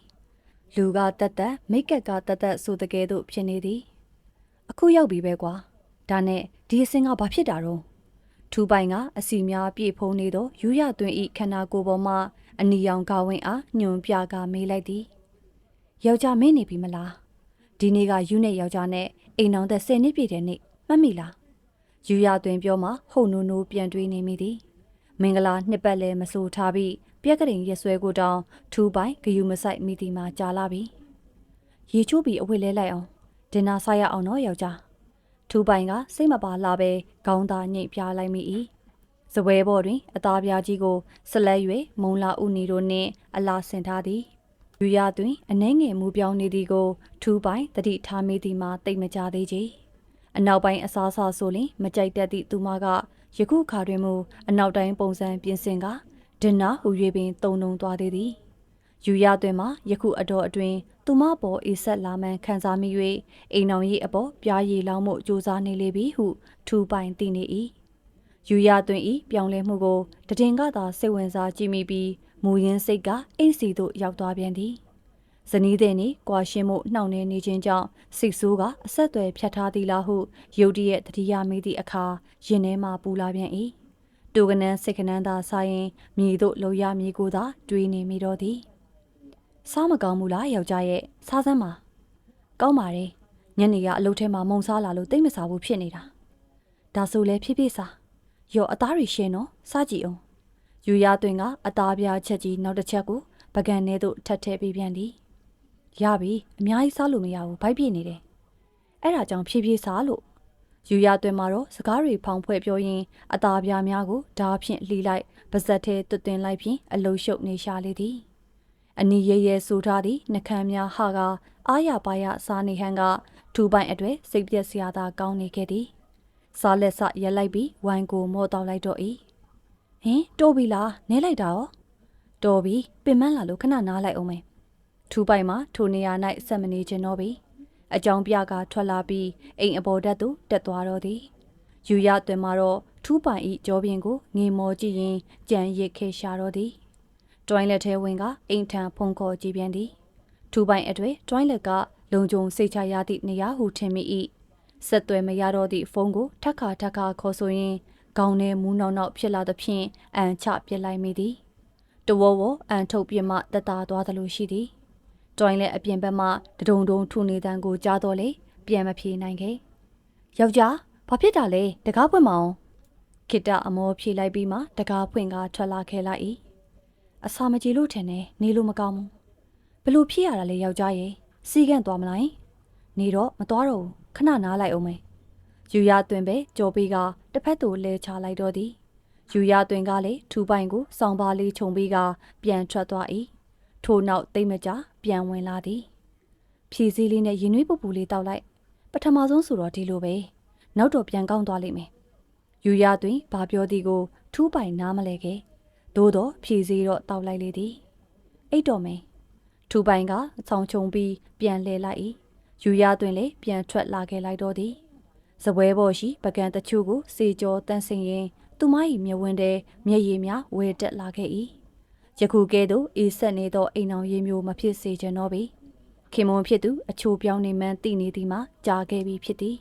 လူကတတ်တတ်မိတ်ကပ်ကတတ်တတ်ဆိုတဲ့ကဲသို့ဖြစ်နေသည် အခုရောက်ပြီပဲကွာဒါနဲ့ဒီအစင်ကဘာဖြစ်တာတော့ထူပိုင်ကအစီများပြေဖုံးနေသောယူရသွင်းဤခန္ဓာကိုယ်ပေါ်မှအနီရောင်ကဝင်းအားညွန်ပြကမေးလိုက်သည်ယောက်ျားမင်းနေပြီမလားဒီနေ့ကယူနဲ့ယောက်ျားနဲ့အိမ်အောင်သက်10နှစ်ပြည့်တဲ့နေ့မှတ်မိလားယူရသွင်းပြောမှဟုတ်နိုးနိုးပြန်တွေးနေမိသည်မင်္ဂလာနှစ်ပတ်လဲမဆိုထားပြီးပြက်ကလေးရက်ဆွဲကိုတောင်ထူပိုင်ဂယူမဆိုင်မိတီမှာကြာလာပြီရေချိုးပြီးအဝတ်လဲလိုက်အောင် ဒင်နာဆိုင်ရအောင်တော့ယောက်ျားထူပိုင်ကစိတ်မပါလာပဲခေါင်းသားညိတ်ပြားလိုက်မိ၏စပွဲပေါ်တွင် အသားပြားကြီးကိုဆက်လက်၍မုံလာဥနီတို့နှင့်အလားဆင်ထားသည်ယူရတွင်အနှဲငယ်မူပြောင်းနေသည်ကိုထူပိုင်တတိထားမိသည်မှာတိတ်မကြသေးချေအနောက်ပိုင်းအစားအစာဆိုရင်မကြိုက်တတ်သည့်သူမကယခုခါတွင်မူအနောက်တိုင်းပုံစံပြင်ဆင်ကဒင်နာဟူ၍ပင်တုံတုံသွားသေးသည် ယူရတွင်မှယခုအတော်အတွင်းသူမပေါ်အေးဆက်လာမှန်ခံစားမိ၍အိမ်အောင်ရေးအပေါ်ပြားရည်လောင်းမှုစူးစမ်းနေလေပြီဟုထူပိုင်သိနေ၏ယူရတွင်ဤပြောင်းလဲမှုကိုတည်င်ကသာစိတ်ဝင်စားကြည့်မိပြီးမူရင်းစိတ်ကအိမ်စီသို့ရောက်သွားပြန်သည်ဇနီးတဲ့နေကွာရှင်းမှုနှောင့်နှဲနေခြင်းကြောင့်စိတ်ဆိုးကအဆက်အသွယ်ဖြတ်ထားသည်လားဟုယုတ်တရက်တတိယမိသည့်အခါရင်ထဲမှပူလာပြန်၏တူကနန်းစိတ်ကနန်းသာဆိုင်ရင်မြေတို့လုံရမြေကိုသာတွေးနေမိတော့သည် စားမကောင်းဘူးလားယောက်ျားရဲ့စားစမ်းပါကောင်းပါတယ်ညနေကအလုပ်ထဲမှာမုံစားလာလို့တိတ်မစားဘူးဖြစ်နေတာဒါဆိုလဲဖြည်းဖြည်းစားရော့အသားတွေရှင်းတော့စားကြည့်အောင်ယူရသွင်းကအသားပြားချက်ကြီးနောက်တစ်ချက်ကိုပကံထဲသို့ထပ်ထည့်ပေးပြန်သည်ရပြီအများကြီးစားလို့မရဘူးဗိုက်ပြည့်နေတယ်အဲ့ဒါကြောင့်ဖြည်းဖြည်းစားလို့ယူရသွင်းမှာတော့စကားတွေဖောင်ဖွဲ့ပြောရင်အသားပြားများကိုဓာဖြင့်လှီလိုက်ပါဇက်ထဲတွတ်တင်လိုက်ဖြင့်အလုရှုပ်နေရှာလေသည် အနီရဲရဲဆိုထားသည့်နှကမ်းများဟာကအာရပါရစားနေဟန်ကထူပိုင်အတွေ့စိတ်ပြက်စရာသာကောင်းနေခဲ့သည်စားလက်ဆရက်လိုက်ပြီးဝိုင်ကိုမော့တောက်လိုက်တော့၏ဟင်တိုးပြီလားနဲလိုက်တာရောတော်ပြီပင်မလာလို့ခဏနားလိုက်အောင်မယ်ထူပိုင်မှာထိုနေရာ၌ဆက်မနေခြင်းတော့ပြီအကြောင်းပြကထွက်လာပြီးအိမ်အပေါ်တက်သို့တက်သွားတော့သည်ယူရသွင်မှာတော့ထူပိုင်ဤကြောပြင်ကိုငေမောကြည့်ရင်ကြံရစ်ခေရှာတော့သည် တွိုင်းလက်ထဲဝင်ကအိမ်ထံဖုန်ခေါ်ကြည့်ပြန်သည်ထူပိုင်အတွေ့တွိုင်းလက်ကလုံခြုံစိတ်ချရသည့်နေရာဟုထင်မိ၏ဆက်သွယ်မရတော့သည့်ဖုန်းကိုထက်ခါထက်ခါခေါ်ဆိုရင်ခေါင်းထဲမူးနောက်နောက်ဖြစ်လာသဖြင့်အန်ချပြစ်လိုက်မိသည်တဝဝအန်ထုတ်ပြမှတတသွားသလိုရှိသည်တွိုင်းလက်အပြင်ဘက်မှတဒုံဒုံထူနေတန်းကိုကြားတော့လေပြန်မပြေနိုင်ခဲ့ယောက်ျားဘာဖြစ်တာလဲတကားပွင့်မအောင်ခိတအမောဖြေလိုက်ပြီးမှတကားဖွင့်ကထွက်လာခဲ့လိုက်၏ အစာမကြေလို့ထင်တယ်နေလို့မကောင်းဘူးဘလို့ဖြစ်ရတာလဲယောက်ျားရဲ့စီးကန့်သွားမလားနေတော့မသွားတော့ဘူးခဏနားလိုက်အောင်မယ်ယူရသွင်းပဲကြော်ပေးကတစ်ဖက်သို့လဲချလိုက်တော့သည်ယူရသွင်းကလည်းထူပိုင်ကိုစောင်းပါလေးခြုံပေးကပြန်ထွက်သွား၏ထို့နောက်တိတ်မကြပြန်ဝင်လာသည်ဖြည်စည်းလေးနဲ့ရင်နွေးပူပူလေးတောက်လိုက်ပထမဆုံးဆိုတော့ဒီလိုပဲနောက်တော့ပြန်ကောင်းသွားလိမ့်မယ်ယူရသွင်းဘာပြောသည်ကိုထူးပိုင်နားမလဲခဲ့ သို့တော့ဖြည်စည်းတော့တောက်လိုက်လေသည်အိတ်တော်မယ်ထူပိုင်ကဆောင်းချုံပြီးပြန်လှည့်လိုက်၏ယူရသွင်းလေပြန်ထွက်လာခဲ့လိုက်တော့သည်စပွဲပေါ်ရှိပကံတချို့ကိုစေကြောတန်းစင်ရင်သူမ၏မျက်ဝန်းထဲမျက်ရည်များဝဲတက်လာခဲ့၏ယခုကဲ့သို့အေးဆက်နေသောအိမ်အောင်ရည်မျိုးမဖြစ်စေချင်တော့ပေခင်မွန်ဖြစ်သူအချိုပြောင်းနေမှန်းသိနေသည်မှာကြားခဲ့ပြီဖြစ်သည်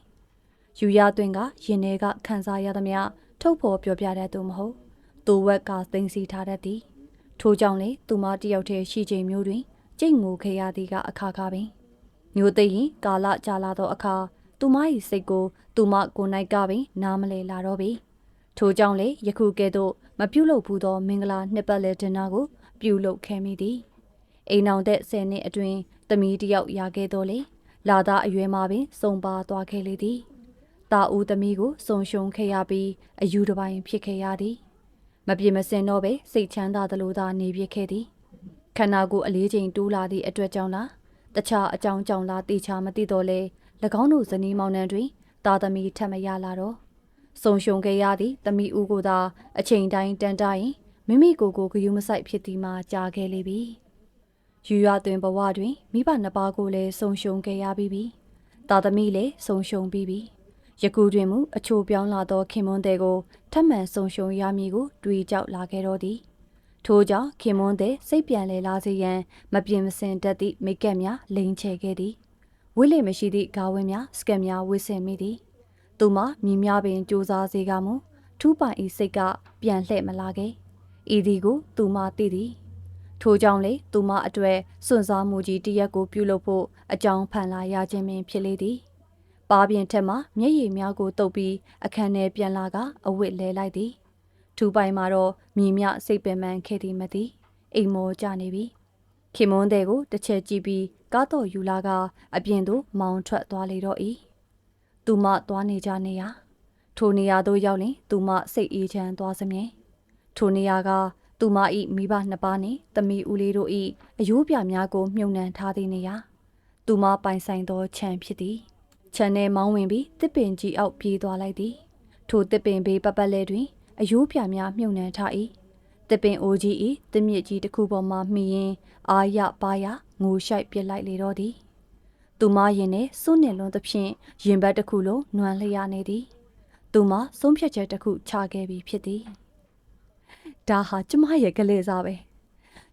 ယူရသွင်းကရင်ထဲကခန်းစားရသမျှထုတ်ဖော်ပြောပြတတ်သူမဟုတ် သူဝက်ကသိမ်းစီထားတတ်သည်ထို့ကြောင့်လေသူမတယောက်တည်းရှိချိန်မျိုးတွင်ကြိတ်ငိုခဲ့ရသည်ကအခါခါပင်မျိုးသိရင်ကာလကြာလာသောအခါသူမ၏စိတ်ကို သူမကိုယ်၌ကပင် နားမလဲလာတော့ပြီထို့ကြောင့်လေယခုကဲ့သို့မပြုတ်လို့ဘူးသော မင်္ဂလာနှစ်ပတ်လည်ဒင်နာကို ပြုလုပ်ခဲ့မိသည်အိမ်အောင်တဲ့ဆယ်နှစ်အတွင်းသမီးတယောက်ရခဲ့တော့လေလာသားအရွယ်မှပင်စုံပါသွားခဲ့လေသည်တာဦးသမီးကိုစုံရှုံခဲ့ရပြီးအယူတစ်ပိုင်းဖြစ်ခဲ့ရသည် မပြေမစင်တော့ပဲစိတ်ချမ်းသာသလိုသာနေပြခဲ့သည်ခန္ဓာကိုယ်အလေးချိန်တိုးလာသည့်အတွက်ကြောင့်လားတခြားအကြောင်းကြောင့်လားတေချာမသိတော့လဲ၎င်းတို့ဇနီးမောင်နှံတွင်တာသမီထပ်မရလာတော့ဆုံရှုံခဲ့ရသည့်သမီးဦးကိုသာအချိန်တိုင်းတန်တိုင်းမိမိကိုယ်ကိုဂယုမဆိုင်ဖြစ်သည်မှာကြာခဲ့လေပြီယူရသွင်ဘဝတွင်မိဘနှစ်ပါးကိုလည်းဆုံရှုံခဲ့ရပြီးပြီတာသမီလည်းဆုံရှုံပြီးပြီ ယခုတွင်မူအချိုပြောင်းလာသောခင်မွန်းတဲ့ကိုထပ်မံဆုံရှုံရမည်ကိုတွေးကြောက်လာခဲ့တော့သည်ထို့ကြောင့်ခင်မွန်းတဲ့စိတ်ပြန်လဲလာစေရန်မပြင်းမစင်တတ်သည့်မိကက်များလိန်ချေခဲ့သည်ဝိလေမရှိသည့်ဂါဝင်းများစကက်များဝစ်ဆင်မိသည်သူမမြင်များပင်စူးစားစေကမူထူးပိုင်ဤစိတ်ကပြန်လှဲ့မလာခဲ့ဤသည်ကိုသူမသိသည်ထို့ကြောင့်လေသူမအတွေ့စွန့်စားမှုကြီးတရက်ကိုပြုလုပ်ဖို့အကြောင်းဖန်လာရခြင်းပင်ဖြစ်လေသည်။ ပါပြင်ထက်မှမျက်ရည်များကိုတုပ်ပြီးအခန်းထဲပြန်လာကအဝတ်လဲလိုက်သည်။ထူပိုင်မှာတော့မြည်မြစိတ်ပင်ပန်းခဲ့သည်မသည်အိမ်မောကြနေပြီ။ခင်မွန်းတဲ့ကိုတစ်ချက်ကြည့်ပြီးကားတော်ယူလာကအပြင်သို့မောင်းထွက်သွားလေတော့၏။သူမသွားနေကြနေရ။ထိုနေရာသို့ရောက်ရင်သူမစိတ်အေးချမ်းသွားစမြဲ။ထိုနေရာကသူမ၏မိဘနှစ်ပါးနှင့်သမီးဦးလေးတို့၏အယိုးပြများကိုမြုံနှံထားသည့်နေရာသူမပိုင်ဆိုင်သောခြံဖြစ်သည် ခြံထဲမောင်းဝင်ပြီးတစ်ပင်ကြီးအောက်ပြေးသွားလိုက်သည်ထိုတစ်ပင်ဘေးပပတ်လဲတွင်အယိုးပြများမြုံနှံထား၏တစ်ပင်အိုကြီး၏တစ်မြစ်ကြီးတစ်ခုပေါ်မှမှီရင်အာရပါရငိုရှိုက်ပြစ်လိုက်လေတော့သည်သူမရင်နဲ့စွန့်နေလွန်သဖြင့်ရင်ဘတ်တစ်ခုလုံးနွမ်းလျက်နေသည်သူမဆုံးဖြတ်ချက်တစ်ခုချခဲ့ပြီးဖြစ်သည်ဒါဟာကျမရဲ့ကလေးစားပဲ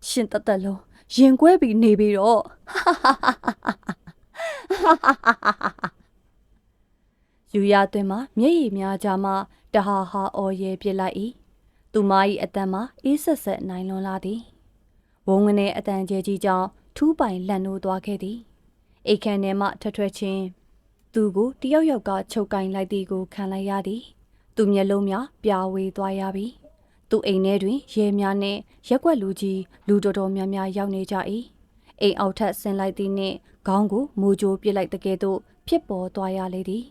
ရှင်တသက်လုံးရင်ကွဲပြီးနေပြီးတော့ ယူရသွင်းမှာမျက်ရည်များကြမှာတဟာဟာအော်ရဲပြစ်လိုက်၏သူမ၏အတန်မှာအေးဆက်ဆက်နိုင်လွန်လာသည်ဝုံငနဲ့အတန်ကျဲကြီးကြောင့်ထူးပိုင်လန့်နိုးသွားခဲ့သည်အိတ်ခမ်းထဲမှထွက်ထွက်ချင်းသူကိုတယောက်ယောက်ကချုပ်ကင်လိုက်သည်ကိုခံလိုက်ရသည်သူမျက်လုံးများပြာဝေသွားရပြီသူအိမ်ထဲတွင်ရဲများနှင့်ရက်ွက်လူကြီးလူတော်တော်များများရောက်နေကြ၏အိမ်အောက်ထပ်ဆင်းလိုက်သည်နှင့်ခေါင်းကိုမူကြိုးပစ်လိုက်တကယ်သို့ဖြစ်ပေါ်သွားရလေသည်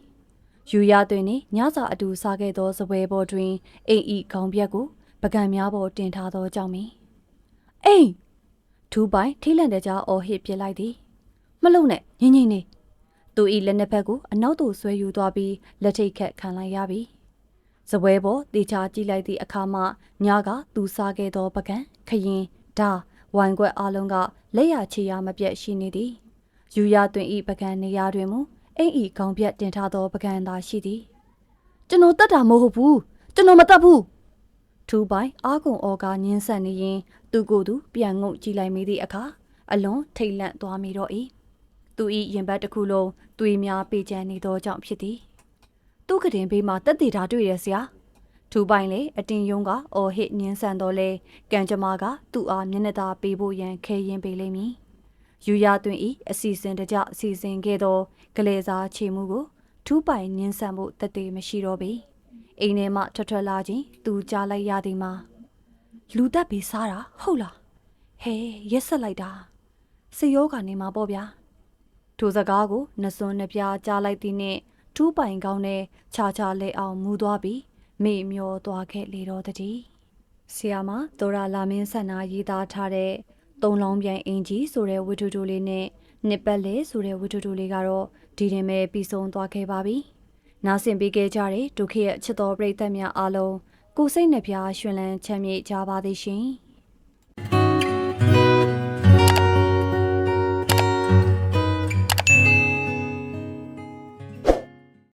ယူရသွင်းနှင့်ညစာအတူစားခဲ့သောစပွဲပေါ်တွင်အိမ်ဤခေါင်းပြက်ကိုပကံများပေါ်တင်ထားသောကြောင့်မီအိမ်ထူးပိုင်ထိလန့်တဲ့ကြားအော်ဟစ်ပစ်လိုက်သည်မလုံနဲ့ငင်းငင်းနေသူဤလက်နှစ်ဖက်ကိုအနောက်သို့ဆွဲယူသွားပြီးလက်ထိတ်ခတ်ခံလိုက်ရပြီစပွဲပေါ်တေချာကြည့်လိုက်သည့်အခါမှညကသူစားခဲ့သောပကံခရင်ဒါဝိုင်ခွက်အလုံးကလက်ရချီရမပြတ်ရှိနေသည်ယူရတွင်ဤပကံနေရာတွင်မူ အိမ်ဤခေါင်းပြတ်တင်ထားသောပကံသာရှိသည်ကျွန်တော်တတ်တာမဟုတ်ဘူးကျွန်တော်မတတ်ဘူးထူပိုင်အာကုံအော်ကညင်းဆက်နေရင် သူကိုယ်သူပြန်ငုံကြည့်လိုက်မိသည့်အခါအလွန်ထိတ်လန့်သွားမိတော့၏သူဤရင်ဘတ်တစ်ခုလုံးသွေးများပေကျန်နေသောကြောင့်ဖြစ်သည်သူကတင်ဘေးမှာတက်တည်တာတွေ့ရဆရာထူပိုင်လေအတင်ယုံကအော်ဟစ်ညင်းဆန်တော့လေကံကြမ္မာကသူ့အားမျက်နှာသာပေးဖို့ရန်ခဲရင်ပေးလိမ့်မည် ယူရသွင်းဤအစီစဉ်တကြအစီစဉ်ခဲ့သောကလေးစားချေမှုကိုထူပိုင်ညင်းဆန်ဖို့တသေးမရှိတော့ပေအိမ်ထဲမှထွက်ထွက်လာခြင်းသူကြားလိုက်ရသည်မှာလူတက်ပြီးစားတာဟုတ်လားဟဲရက်ဆက်လိုက်တာစေယောကနေမှာပေါ့ဗျာထိုစကားကိုနှစွန်းနှပြကြားလိုက်သည်နှင့်ထူးပိုင်ကောင်းနဲ့ခြားခြားလဲအောင်မူသွားပြီးမေ့မျောသွားခဲ့လေတော့တည်းဆီယာမဒေါ်ရာလာမင်းဆန္နာရေးသားထားတဲ့ သုံးလုံးပြိုင်အင်ကြီးဆိုတဲ့ဝတ္ထုတိုလေးနဲ့နှစ်ပတ်လေဆိုတဲ့ဝတ္ထုတိုလေးကတော့ဒီတင်ပဲပြီးဆုံးသွားခဲ့ပါပြီ။နားဆင်ပေးခဲ့ကြတဲ့ဒုက္ခရဲ့ချစ်တော်ပရိသတ်များအားလုံးကိုစိတ်နှပြရှင်လန်းချမ်းမြေ့ကြပါသည်ရှင်။